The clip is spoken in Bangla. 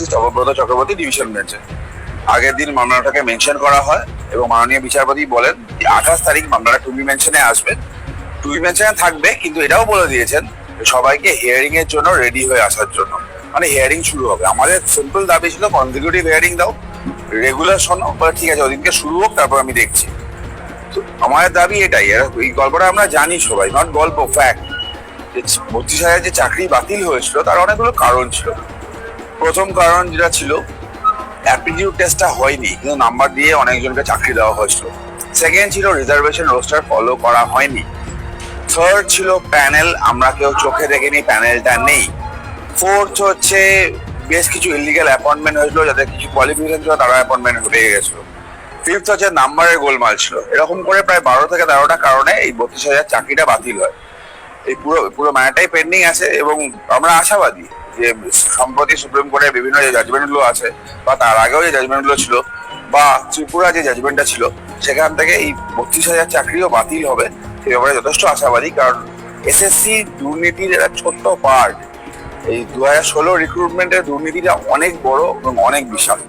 জাস্টিস জগব্রত চক্রবর্তী ডিভিশন বেঞ্চে আগের দিন মামলাটাকে মেনশন করা হয় এবং মাননীয় বিচারপতি বলেন আঠাশ তারিখ মামলাটা টুবি মেনশনে আসবে। টুবি মেনশনে থাকবে, কিন্তু এটাও বলে দিয়েছেন সবাইকে হিয়ারিং এর জন্য রেডি হয়ে আসার জন্য। মানে হিয়ারিং শুরু হবে। আমাদের সিম্পল দাবি ছিল কনজিকিউটিভ হিয়ারিং দাও রেগুলার শোনো ঠিক আছে, ওদিনকে শুরু হোক, তারপর আমি দেখছি। আমাদের দাবি এটাই এই গল্পটা আমরা জানি সবাই নট গল্প ফ্যাক্ট বত্রিশ হাজার যে চাকরি বাতিল হয়েছিল, তার অনেকগুলো কারণ ছিল। প্রথম কারণ যেটা ছিল অ্যাপটিটিউড টেস্টটা হয়নি, কিন্তু নাম্বার দিয়ে অনেকজনকে চাকরি দেওয়া হয়েছিল। সেকেন্ড ছিল রিজার্ভেশন রোস্টার ফলো করা হয়নি। থার্ড ছিল প্যানেল আমরা কেউ চোখে দেখিনি প্যানেলটা নেই। ফোর্থ হচ্ছে বেশ কিছু ইলিগাল অ্যাপয়েন্টমেন্ট হয়েছিল, যাদের কিছু কোয়ালিফিকেশন ছিল, তারা অ্যাপয়েন্টমেন্ট পেয়ে গেছিল। ফিফথ হচ্ছে নাম্বারের গোলমাল ছিল। এরকম করে প্রায় বারো থেকে তেরোটা কারণে এই বত্রিশ হাজার চাকরিটা বাতিল হয়। এই পুরো পুরো ম্যাটারটাই পেন্ডিং আছে এবং আমরা আশাবাদী। যে সম্প্রতি সুপ্রিম কোর্টের বিভিন্ন যে জাজমেন্টগুলো আছে, বা তার আগেও যে জাজমেন্টগুলো ছিল, বা ত্রিপুরা যে জাজমেন্টটা ছিল, সেখান থেকে এই বত্রিশ হাজার চাকরিও বাতিল হবে সে ব্যাপারে যথেষ্ট আশাবাদী, কারণ এসএসসি দুর্নীতির একটা ছোট্ট পার্ট এই দু হাজার ষোলো রিক্রুটমেন্টের দুর্নীতিটা অনেক বড় এবং অনেক বিশাল।